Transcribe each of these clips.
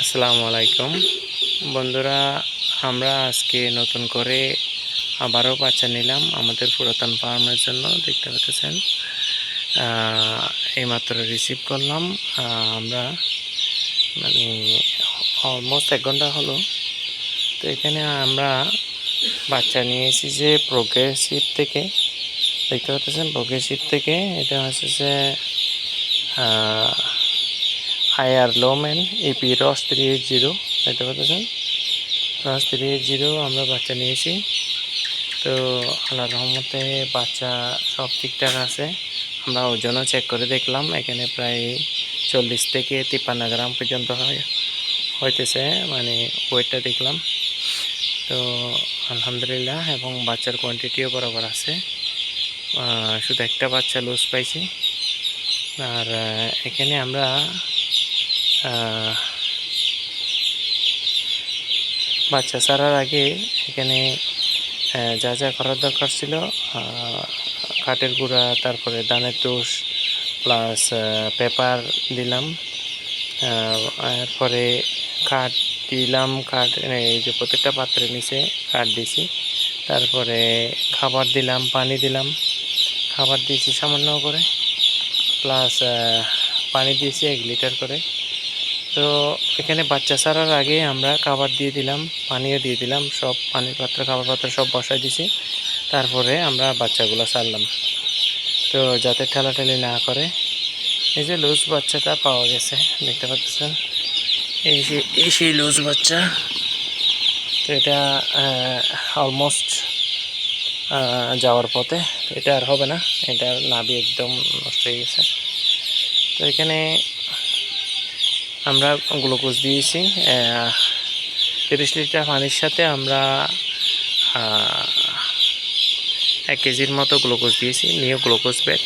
আসসালামু আলাইকুম। বন্ধুরা, আমরা আজকে নতুন করে আবারও বাচ্চা নিলাম আমাদের পুরাতন ফার্মের জন্য, দেখতে পাচ্ছেন। এইমাত্র রিসিভ করলাম। আমরা মানে অলমোস্ট এক ঘণ্টা হলো। তো এখানে আমরা বাচ্চা নিয়ে এসেছি যে প্রোগ্রেসিভ থেকে, দেখতে পাচ্ছেন? প্রোগ্রেসিভ থেকে, এটা হচ্ছে যে IR Lohmann AP Ross three eight zero দেখতে পাচ্ছেন? রস থ্রি এইট জিরো আমরা বাচ্চা নিয়েছি। তো আল্লাহ রহমতে বাচ্চা সব ঠিকঠাক আছে। আমরা ওজনও চেক করে দেখলাম, এখানে প্রায় চল্লিশ থেকে তিপ্পান্ন গ্রাম পর্যন্ত হয়, হইতেছে মানে ওয়েটটা দেখলাম। তো আলহামদুলিল্লাহ, এবং বাচ্চার কোয়ান্টিটিও বরাবর আছে। শুধু একটা বাচ্চা লুজ পাইছি। আর এখানে আমরা বাচ্চা ছাড়ার আগে এখানে যা যা করার দরকার ছিল কাঠের গুঁড়া, তারপরে দানের তুষ প্লাস পেপার দিলাম। এরপরে কাঠ দিলাম, কাঠ এই যে প্রত্যেকটা পাত্রের নিচে কাঠ দিছি। তারপরে খাবার দিলাম, পানি দিলাম। খাবার দিয়েছি সামান্য করে প্লাস পানি দিয়েছি এক লিটার করে। তো এখানে বাচ্চা ছাড়ার আগে আমরা খাবার দিয়ে দিলাম পানিও দিয়ে দিলাম, সব পানির পাত্র, খাবার পাত্র সব বসাই দিছি। তারপরে আমরা বাচ্চাগুলো ছাড়লাম। তো যাতে ঠেলাঠেলি না করে, এই যে লুজ বাচ্চাটা পাওয়া গেছে, দেখতে পাচ্ছেন? এই যে, এই সেই লুজ বাচ্চা, তো এটা অলমোস্ট যাওয়ার পথে এটা আর হবে না, এটা নাভি একদম নষ্ট হয়ে গেছে। তো এখানে আমরা গ্লুকোজ দিয়েছি তিরিশ লিটার পানির সাথে আমরা এক কেজির মতো গ্লুকোজ দিয়েছি নিয়ে গ্লুকোজ ব্যাগ।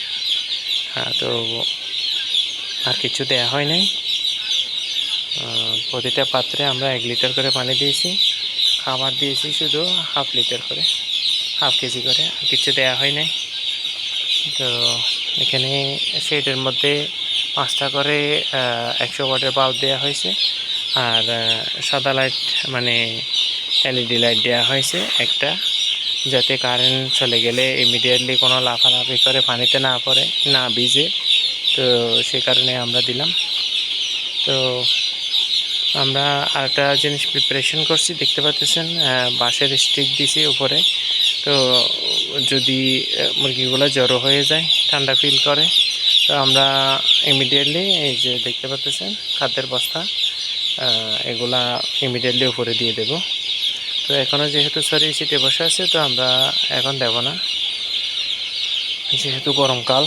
তো আর কিছু দেয়া হয় নাই। প্রতিটা পাত্রে আমরা এক লিটার করে পানি দিয়েছি, খাবার দিয়েছি শুধু হাফ লিটার করে, হাফ কেজি করে কিছু দেয়া হয় নাই। তো এখানে শেডের মধ্যে পাঁচটা করে একশো ওয়াটের বাল্ব দেওয়া হয়েছে। আর সাদা লাইট মানে এলইডি লাইট দেওয়া হয়েছে একটা, যাতে কারেন্ট চলে গেলে ইমিডিয়েটলি কোনো লাফালাফি করে, পানিতে না পড়ে, না ভিজে। তো সে কারণে আমরা দিলাম। তো আমরা আরেকটা জিনিস প্রিপারেশন করছি, দেখতে পাচ্ছেন বাঁশের স্টিক দিছি উপরে। তো যদি মুরগিগুলো জড়ো হয়ে যায়, ঠান্ডা ফিল করে তো আমরা ইমিডিয়েটলি এই যে দেখতে পাচ্ছেন খাদ্যের বস্তা এগুলা ইমিডিয়েটলি উপরে দিয়ে দেব। তো এখনও যেহেতু সরি সিটে বসে আছে, তো আমরা এখন দেব না। যেহেতু গরমকাল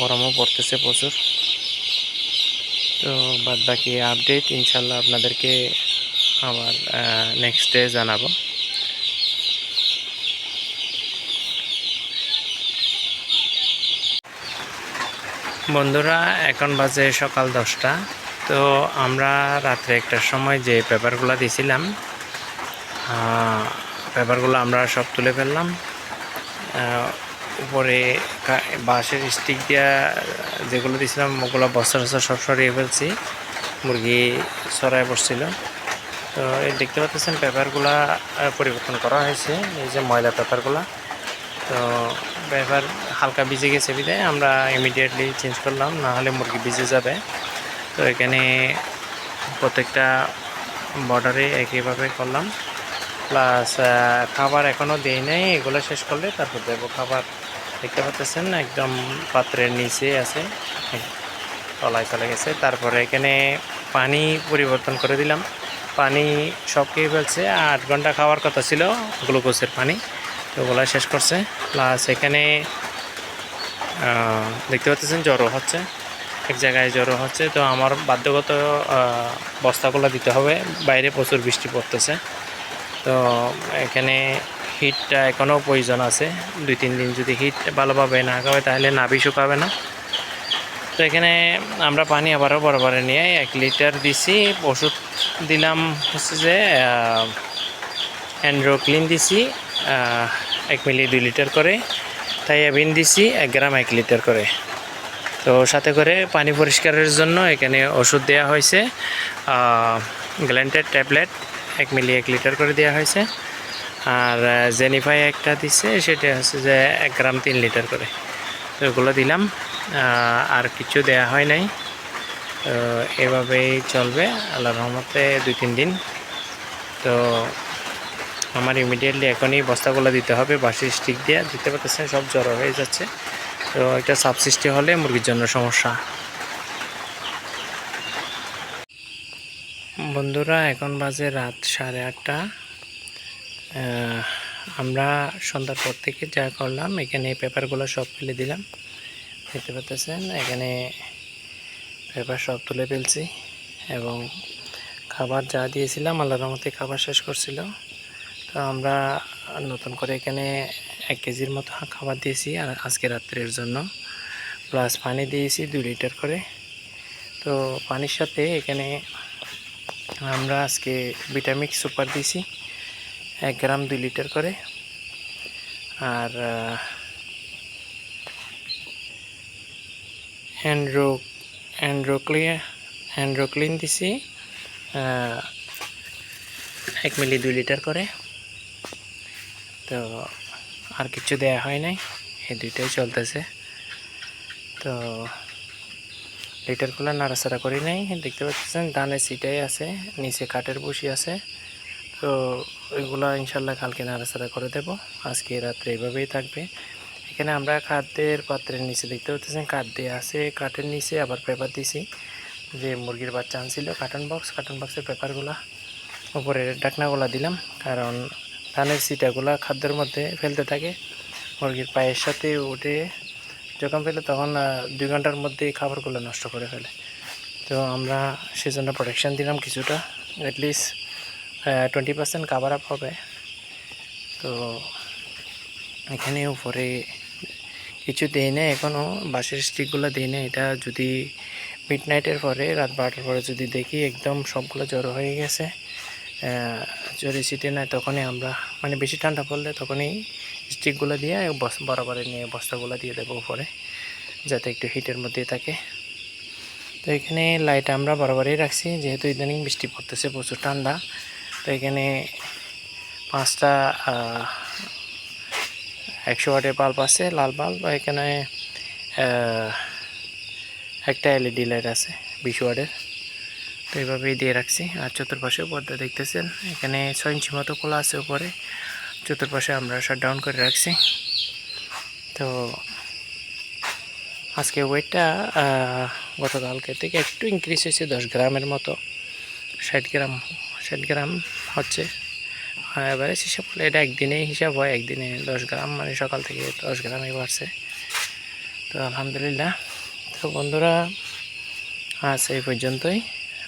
গরমও পড়তেছে প্রচুর। তো বাদ বাকি আপডেট ইনশাল্লাহ আপনাদেরকে আবার নেক্সট ডে জানাব। বন্ধুরা, এখন বাজে সকাল দশটা। তো আমরা রাত্রে একটার সময় যে পেপারগুলো দিছিলাম পেপারগুলো আমরা সব তুলে ফেললাম। উপরে বাঁশের স্টিক দিয়া যেগুলো দিছিলাম, ওগুলো বস্তা টস্তা সব সরিয়ে ফেলছি। মুরগি সরাই পড়ছিল তো দেখতে পাচ্ছেন, পেপারগুলা পরিবর্তন করা হয়েছে, এই যে ময়লা পেপারগুলা। তো পেপার হালকা ভিজে গেছে বিদায়, আমরা ইমিডিয়েটলি চেঞ্জ করলাম, না হলে মুরগি ভিজে যাবে। তো এখানে প্রত্যেকটা বর্ডারে একইভাবে করলাম। প্লাস খাবার এখনও দেই নাই, এগুলো শেষ করলে তারপর দেবো। খাবার দেখতে পাচ্ছেন, একদম পাত্রের নিচে আছে তলায় চলে গেছে। তারপরে এখানে পানি পরিবর্তন করে দিলাম। পানি সব খেয়ে ফেলছে, আট ঘণ্টা খাওয়ার কথা ছিল, গ্লুকোজের পানি। তো ওগুলো শেষ করছে। প্লাস এখানে দেখতে পাচ্ছেন জ্বরও হচ্ছে। এক জায়গায় জ্বরও হচ্ছে। তো আমার বাধ্যগত বস্তাগুলো দিতে হবে। বাইরে প্রচুর বৃষ্টি পড়তেছে। তো এখানে হিটটা এখনও প্রয়োজন আছে। দুই তিন দিন যদি হিট ভালোভাবে না খাওয়ায় তাহলে নাভি শুকাবে না। তো এখানে আমরা পানি আবারও বরাবরে নিয়ে এক লিটার দিছি। ওষুধ দিলাম হচ্ছে যে অ্যান্ড্রোক্লিন দিছি। আহ, এক মিলি দুই লিটার করে। তাই থাইয়াবিন দিছি এক গ্রাম এক লিটার করে। তো সাথে করে পানি পরিষ্কারের জন্য এখানে ওষুধ দেওয়া হয়েছে গ্ল্যান্টেড ট্যাবলেট এক মিলি এক লিটার করে দেওয়া হয়েছে। আর জেনিফাই একটা দিচ্ছে সেটা হচ্ছে যে এক গ্রাম তিন লিটার করে। তো ওগুলো দিলাম আর কিছু দেয়া হয় নাই। তো এভাবেই চলবে আল্লাহ রহমতে দুই তিন দিন। তো আমার ইমিডিয়েটলি এখনই বস্তাগুলো দিতে হবে বাসি স্টিক দিয়ে। দিতে পারতেছেন সব জড়ো হয়ে যাচ্ছে। তো একটা সাবসিস্টি হলে মুরগির জন্য সমস্যা। বন্ধুরা, এখন বাজে রাত সাড়ে আটটা। আমরা সন্ধ্যার পর থেকে যা করলাম, এখানে পেপারগুলো সব ফেলে দিলাম। দেখতে পাচ্ছেন, এখানে পেপার সব তুলে ফেলছি। এবং খাবার যা দিয়েছিলাম, আল্লাহর রহমতে খাবার শেষ করছিল। তো আমরা নতুন করে এখানে এক কেজির মতো খাবার দিয়েছি আর আজকে রাত্রের জন্য। প্লাস পানি দিয়েছি দুই লিটার করে। তো পানির সাথে এখানে আমরা আজকে ভিটামিক সুপার দিয়েছি, এক গ্রাম দুই লিটার করে। আর অ্যান্ড্রো, অ্যান্ড্রোক্লিয়া, অ্যান্ড্রোক্লিন দিছি এক মিলি দুই লিটার করে। তো আর কিছু দেয়া হয় নাই। এই দুইটাই চলতেছে। তো লিটারগুলো নাড়াচাড়া করি নাই। দেখতে পাচ্ছেন ধানের সিটাই আছে, নিচে কাঠের বসি আছে। তো ওইগুলো ইনশাল্লাহ কালকে নাড়াচাড়া করে দেব। আজকে রাত্রে এইভাবেই থাকবে। এখানে আমরা খাদ্যের পাত্রের নিচে দেখতে পাচ্ছেন, কাঠ দিয়ে আছে। কাঠের নিচে আবার পেপার দিছি। যে মুরগির বাচ্চা আনছিল কার্টন বক্স কার্টন বক্সের পেপারগুলা। উপরে ডাকনাগুলা দিলাম, কারণ ধানের সিটাগুলা খাদ্যের মধ্যে ফেলতে থাকে। মুরগির পায়ের সাথে উঠে যখন ফেলে তখন দুই ঘণ্টার মধ্যেই খাবারগুলো নষ্ট করে ফেলে। তো আমরা সেজন্য প্রোটেকশান দিলাম কিছুটা at least twenty percent cover up হবে। তো এখানে উপরে কিছু দেই না এখনও বাঁশের স্টিকগুলো দিই না এটা যদি মিড নাইটের পরে, রাত বারোটার পরে যদি দেখি, একদম সবগুলো জড়ো হয়ে গেছে। জড়ে ছিটে নেয় তখনই আমরা মানে বেশি ঠান্ডা পড়লে তখনই স্টিকগুলো দিয়ে বরাবরে নিয়ে বস্তাগুলো দিয়ে দেবো উপরে, যাতে একটু হিটের মধ্যে থাকে। তো এখানে লাইট আমরা বরাবরই রাখছি, যেহেতু ইদানিং বৃষ্টি পড়তেছে, প্রচুর ঠান্ডা। তো এখানে পাঁচটা একশো ওয়াটের বাল্ব আছে, লাল বাল্ব এখানে একটা এলইডি লাইট আছে, বিশ ওয়াটের। তো এইভাবেই দিয়ে রাখছি। আর চতুর্পাশে পর্দা দেখতেছেন। এখানে ছয় ইঞ্চি মতো খোলা আছে উপরে। চতুর্পাশে আমরা শাট ডাউন করে রাখছি। তো আজকে ওয়েটটা গতকালকে থেকে একটু ইনক্রিজ হয়েছে দশ গ্রামের মতো। ষাট গ্রাম ষাট গ্রাম হচ্ছে। এবারে হিসাব করলে এটা একদিনেই হিসাব হয়, একদিনে দশ গ্রাম মানে সকাল থেকে দশ গ্রামই বাড়ছে। তো আলহামদুলিল্লাহ। তো বন্ধুরা, আজ এই পর্যন্তই।